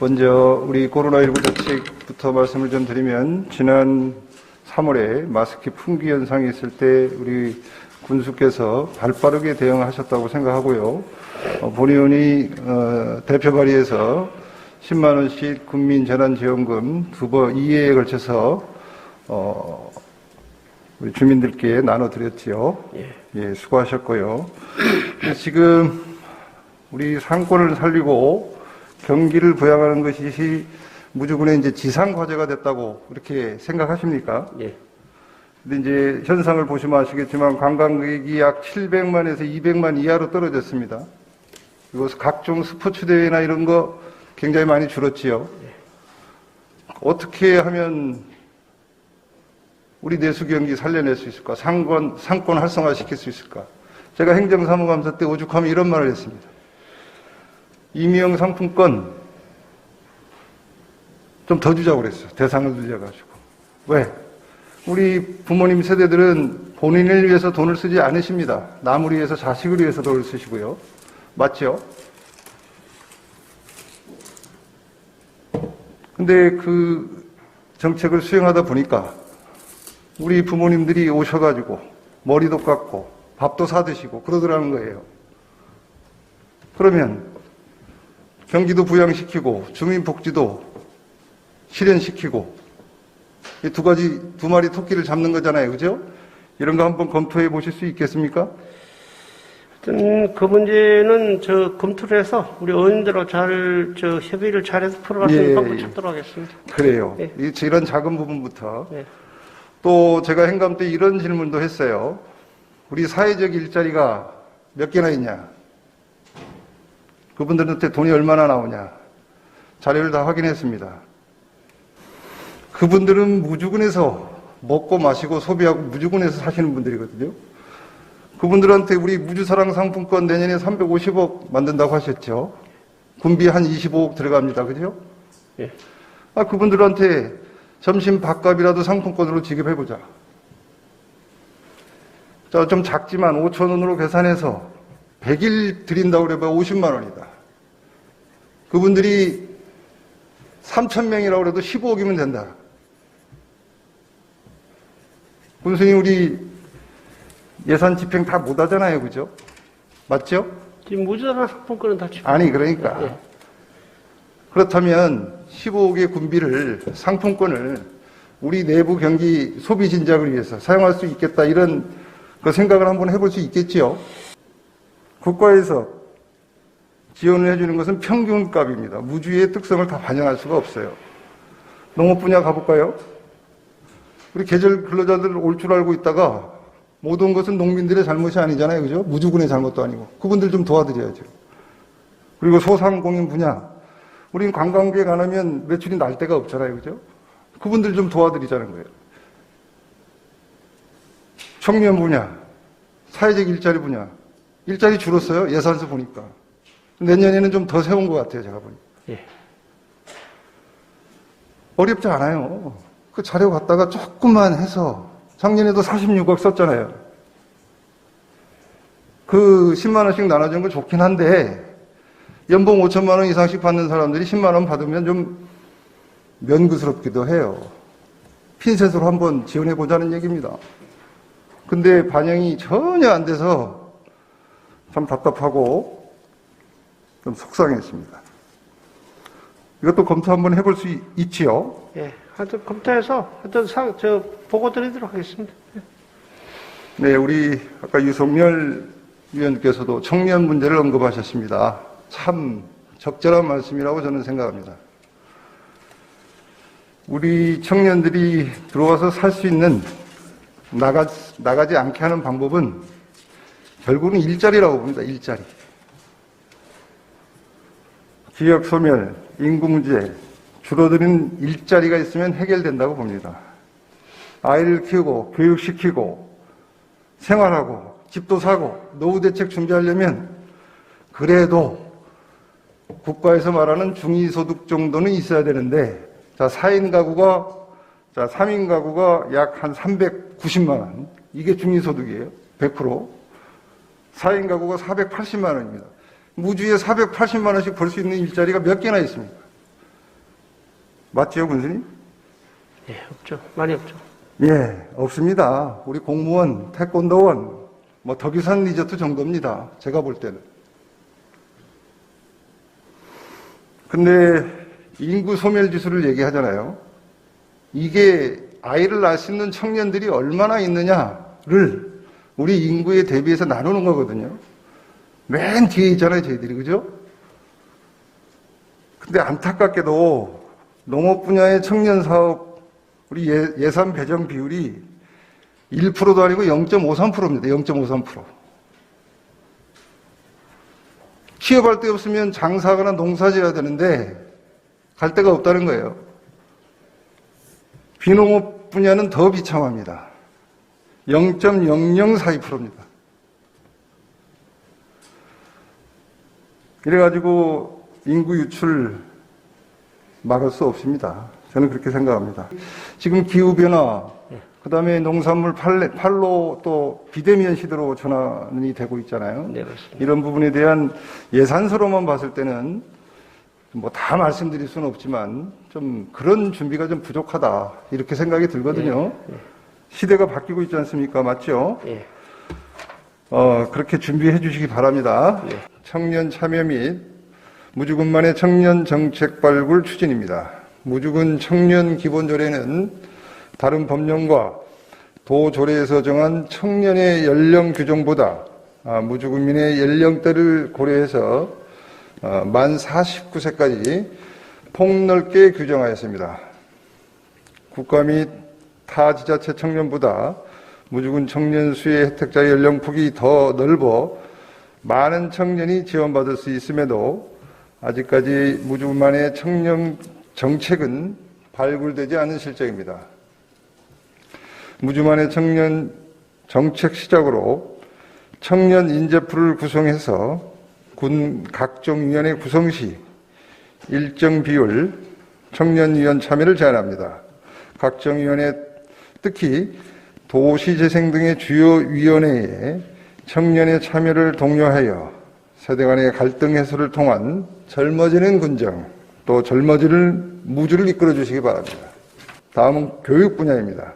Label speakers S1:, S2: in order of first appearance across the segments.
S1: 먼저 우리 코로나19 대책부터 말씀을 좀 드리면 지난 3월에 마스크 품귀 현상이 있을 때 우리 군수께서 발빠르게 대응하셨다고 생각하고요. 어, 본의원이 어, 대표 발의해서 10만 원씩 국민 재난지원금 두번 2회에 걸쳐서 어, 우리 주민들께 나눠드렸지요. 예, 수고하셨고요. 지금 우리 상권을 살리고 경기를 부양하는 것이 무조건의 이제 지상 과제가 됐다고 이렇게 생각하십니까?
S2: 예.
S1: 근데 이제 현상을 보시면 아시겠지만 관광객이 약 700만에서 200만 이하로 떨어졌습니다. 그리고 각종 스포츠 대회나 이런 거 굉장히 많이 줄었지요. 어떻게 하면 우리 내수 경기 살려낼 수 있을까? 상권 상권 활성화 시킬 수 있을까? 제가 행정사무감사 때 오죽하면 이런 말을 했습니다. 이미영 상품권 좀 더 주자고 그랬어요. 대상을 주자가지고. 왜? 우리 부모님 세대들은 본인을 위해서 돈을 쓰지 않으십니다. 남을 위해서 자식을 위해서 돈을 쓰시고요. 맞죠? 근데 그 정책을 수행하다 보니까 우리 부모님들이 오셔가지고 머리도 깎고 밥도 사드시고 그러더라는 거예요. 그러면 경기도 부양시키고 주민복지도 실현시키고 이 두 가지 두 마리 토끼를 잡는 거잖아요, 그죠? 이런 거 한번 검토해 보실 수 있겠습니까?
S2: 하여튼 그 문제는 저 검토를 해서 우리 의원들하고 잘, 저 협의를 잘해서 풀어갈 수 있는
S1: 예,
S2: 방법
S1: 예.
S2: 찾도록 하겠습니다.
S1: 그래요.
S2: 예.
S1: 이- 이런 작은 부분부터
S2: 예.
S1: 또 제가 행감 때 이런 질문도 했어요. 우리 사회적 일자리가 몇 개나 있냐? 그분들한테 돈이 얼마나 나오냐? 자료를 다 확인했습니다. 그분들은 무주군에서 먹고 마시고 소비하고 무주군에서 사시는 분들이거든요. 그분들한테 우리 무주사랑 상품권 내년에 350억 만든다고 하셨죠. 군비 한 25억 들어갑니다. 그죠?
S2: 예.
S1: 아, 그분들한테 점심 밥값이라도 상품권으로 지급해보자. 자, 좀 작지만 5천 원으로 계산해서 100일 드린다고 그래봐 50만 원이다. 그분들이 3천 명이라고 그래도 15억이면 된다. 군수님 우리 예산 집행 다 못하잖아요. 그죠? 맞죠?
S2: 지금 무주사랑 상품권은 다 지금
S1: 아니 그러니까
S2: 예.
S1: 그렇다면 15억의 군비를 상품권을 우리 내부 경기 소비 진작을 위해서 사용할 수 있겠다 이런 그 생각을 한번 해볼 수 있겠지요. 국가에서 지원을 해주는 것은 평균값입니다. 무주의 특성을 다 반영할 수가 없어요. 농업 분야 가볼까요? 우리 계절 근로자들 올 줄 알고 있다가 못온 것은 농민들의 잘못이 아니잖아요. 그죠? 무주군의 잘못도 아니고. 그분들 좀 도와드려야죠. 그리고 소상공인 분야. 우린 관광객 안 하면 매출이 날 데가 없잖아요. 그죠? 그분들 좀 도와드리자는 거예요. 청년 분야, 사회적 일자리 분야. 일자리 줄었어요. 예산서 보니까. 내년에는 좀 더 세운 것 같아요. 제가 보니까.
S2: 예.
S1: 어렵지 않아요. 그 자료 갖다가 조금만 해서 작년에도 46억 썼잖아요. 그 10만 원씩 나눠준 건 좋긴 한데 연봉 5천만 원 이상씩 받는 사람들이 10만 원 받으면 좀 면구스럽기도 해요. 핀셋으로 한번 지원해 보자는 얘기입니다. 근데 반영이 전혀 안 돼서 참 답답하고 좀 속상했습니다. 이것도 검토 한번 해볼 수 있- 있지요.
S2: 예. 하여튼 검토해서 하여튼 상, 저 보고 드리도록 하겠습니다.
S1: 네, 우리 아까 유성열 위원께서도 청년 문제를 언급하셨습니다. 참 적절한 말씀이라고 저는 생각합니다. 우리 청년들이 들어와서 살 수 있는 나가, 나가지 않게 하는 방법은 결국은 일자리라고 봅니다. 일자리. 지역 소멸, 인구 문제, 줄어드는 일자리가 있으면 해결된다고 봅니다. 아이를 키우고 교육시키고 생활하고 집도 사고 노후 대책 준비하려면 그래도 국가에서 말하는 중위소득 정도는 있어야 되는데 자 4인 가구가 자 3인 가구가 약 한 390만 원 이게 중위소득이에요 100% 4인 가구가 480만 원입니다 무주에 480만 원씩 벌 수 있는 일자리가 몇 개나 있습니까 맞지요, 군수님?
S2: 예, 없죠. 많이 없죠.
S1: 예, 없습니다. 우리 공무원, 태권도원, 뭐 덕유산 리조트 정도입니다. 제가 볼 때는. 근데 인구 소멸 지수를 얘기하잖아요. 이게 아이를 낳을 수 있는 청년들이 얼마나 있느냐를 우리 인구에 대비해서 나누는 거거든요. 맨 뒤에 있잖아요, 저희들이. 그죠? 근데 안타깝게도 농업 분야의 청년 사업 우리 예, 예산 배정 비율이 1%도 아니고 0.53%입니다. 0.53%. 취업할 데 없으면 장사하거나 농사 지어야 되는데 갈 데가 없다는 거예요. 비농업 분야는 더 비참합니다. 0.0042%입니다. 이래가지고 인구 유출 막을 수 없습니다. 저는 그렇게 생각합니다. 지금 기후변화, 그 다음에 농산물 팔레, 팔로 또 비대면 시대로 전환이 되고 있잖아요.
S2: 네.
S1: 이런 부분에 대한 예산서로만 봤을 때는 뭐 다 말씀드릴 수는 없지만 좀 그런 준비가 좀 부족하다. 이렇게 생각이 들거든요. 시대가 바뀌고 있지 않습니까? 맞죠?
S2: 예.
S1: 어, 그렇게 준비해 주시기 바랍니다.
S2: 네.
S1: 청년 참여 및 무주군만의 청년 정책 발굴 추진입니다. 무주군 청년 기본조례는 다른 법령과 도조례에서 정한 청년의 연령 규정보다 아, 무주군민의 연령대를 고려해서 어, 만 49세까지 폭넓게 규정하였습니다. 국가 및 타 지자체 청년보다 무주군 청년 수의 혜택자 연령폭이 더 넓어 많은 청년이 지원받을 수 있음에도 아직까지 무주군만의 청년 정책은 발굴되지 않은 실정입니다. 무주만의 청년 정책 시작으로 청년 인재풀을 구성해서 군 각종 위원회 구성 시 일정 비율 청년위원 참여를 제한합니다. 각종 위원회 특히 도시재생 등의 주요 위원회에 청년의 참여를 독려하여 세대 간의 갈등 해소를 통한 젊어지는 군정 또 젊어지는 무주를 이끌어 주시기 바랍니다. 다음은 교육 분야입니다.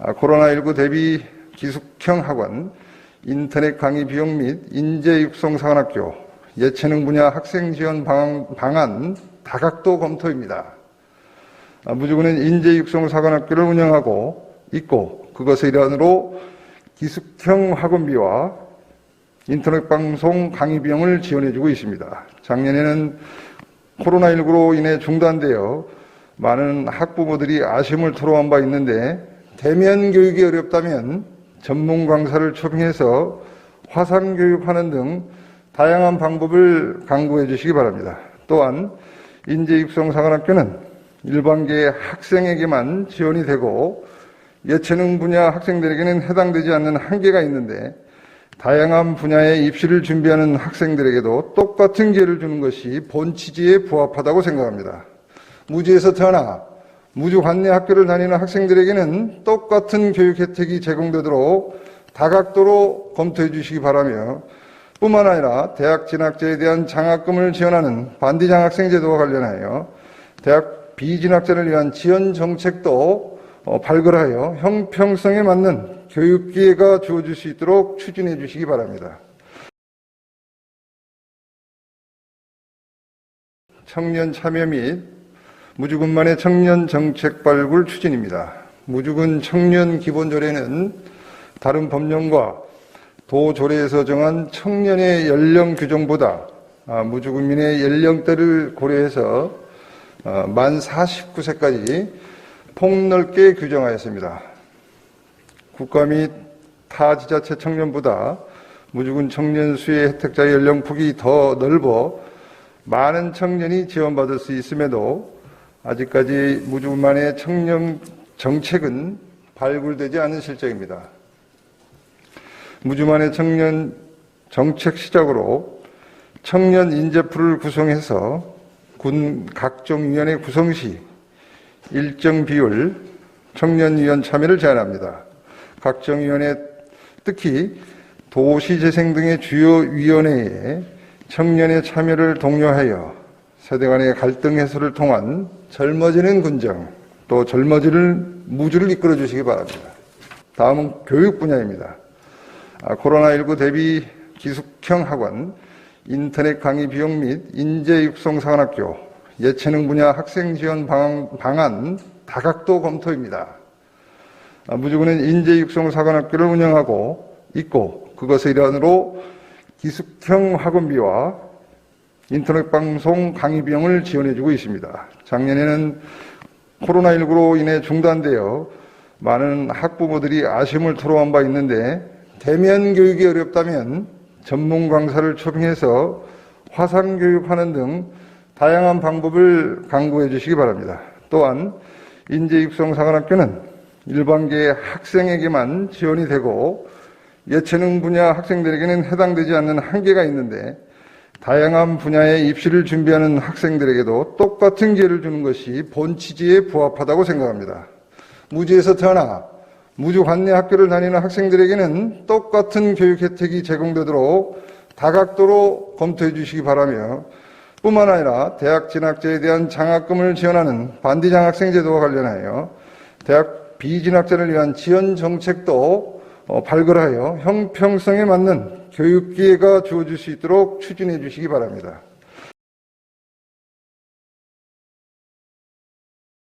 S1: 아, 코로나19 대비 기숙형 학원, 인터넷 강의 비용 및 인재 육성 사관학교, 예체능 분야 학생 지원 방안 다각도 검토입니다. 아, 무주군은 인재 육성 사관학교를 운영하고 있고 그것의 일환으로 기숙형 학원비와 인터넷 방송 강의 비용을 지원해주고 있습니다. 작년에는 코로나19로 인해 중단되어 많은 학부모들이 아쉬움을 토로한 바 있는데 대면 교육이 어렵다면 전문 강사를 초빙해서 화상 교육하는 등 다양한 방법을 강구해 주시기 바랍니다. 또한 인재 육성 사관학교는 일반계 학생에게만 지원이 되고 예체능 분야 학생들에게는 해당되지 않는 한계가 있는데 다양한 분야의 입시를 준비하는 학생들에게도 똑같은 기회를 주는 것이 본 취지에 부합하다고 생각합니다. 무주에서 태어나 무주 관내 학교를 다니는 학생들에게는 똑같은 교육 혜택이 제공되도록 다각도로 검토해 주시기 바라며 뿐만 아니라 대학 진학자에 대한 장학금을 지원하는 반디 장학생 제도와 관련하여 대학 비진학자를 위한 지원 정책도 어, 발굴하여 형평성에 맞는 교육 기회가 주어질 수 있도록 추진해 주시기 바랍니다. 청년 참여 및 무주군만의 청년 정책 발굴 추진입니다. 무주군 청년 기본조례는 다른 법령과 도조례에서 정한 청년의 연령 규정보다 아, 무주군민의 연령대를 고려해서 어, 만 49세까지 폭넓게 규정하였습니다. 국가 및 타 지자체 청년보다 무주군 청년 수의 혜택자 연령폭이 더 넓어 많은 청년이 지원받을 수 있음에도 아직까지 무주군만의 청년 정책은 발굴되지 않은 실정입니다. 무주만의 청년 정책 시작으로 청년 인재풀을 구성해서 군 각종 위원회 구성 시 일정 비율 청년위원 참여를 제한합니다. 각종 위원회 특히 도시재생 등의 주요 위원회에 청년의 참여를 독려하여 세대 간의 갈등 해소를 통한 젊어지는 군정, 또 젊어지는 무주를 이끌어 주시기 바랍니다. 다음은 교육 분야입니다. 아, 코로나19 대비 기숙형 학원, 인터넷 강의 비용 및 인재 육성 사관학교, 예체능 분야 학생 지원 방안, 방안 다각도 검토입니다. 아, 무주군은 인재 육성 사관학교를 운영하고 있고 그것의 일환으로 기숙형 학원비와 인터넷 방송 강의 비용을 지원해주고 있습니다. 작년에는 코로나19로 인해 중단되어 많은 학부모들이 아쉬움을 토로한 바 있는데 대면 교육이 어렵다면 전문 강사를 초빙해서 화상 교육하는 등 다양한 방법을 강구해 주시기 바랍니다. 또한 인재 육성 사관학교는 일반계 학생에게만 지원이 되고 예체능 분야 학생들에게는 해당되지 않는 한계가 있는데 다양한 분야의 입시를 준비하는 학생들에게도 똑같은 기회를 주는 것이 본 취지에 부합하다고 생각합니다. 무주에서 태어나 무주 관내 학교를 다니는 학생들에게는 똑같은 교육 혜택이 제공되도록 다각도로 검토해 주시기 바라며 뿐만 아니라 대학 진학자에 대한 장학금을 지원하는 반디 장학생 제도와 관련하여 대학 비진학자를 위한 지원 정책도 어, 발굴하여 형평성에 맞는 교육 기회가 주어질 수 있도록 추진해 주시기 바랍니다.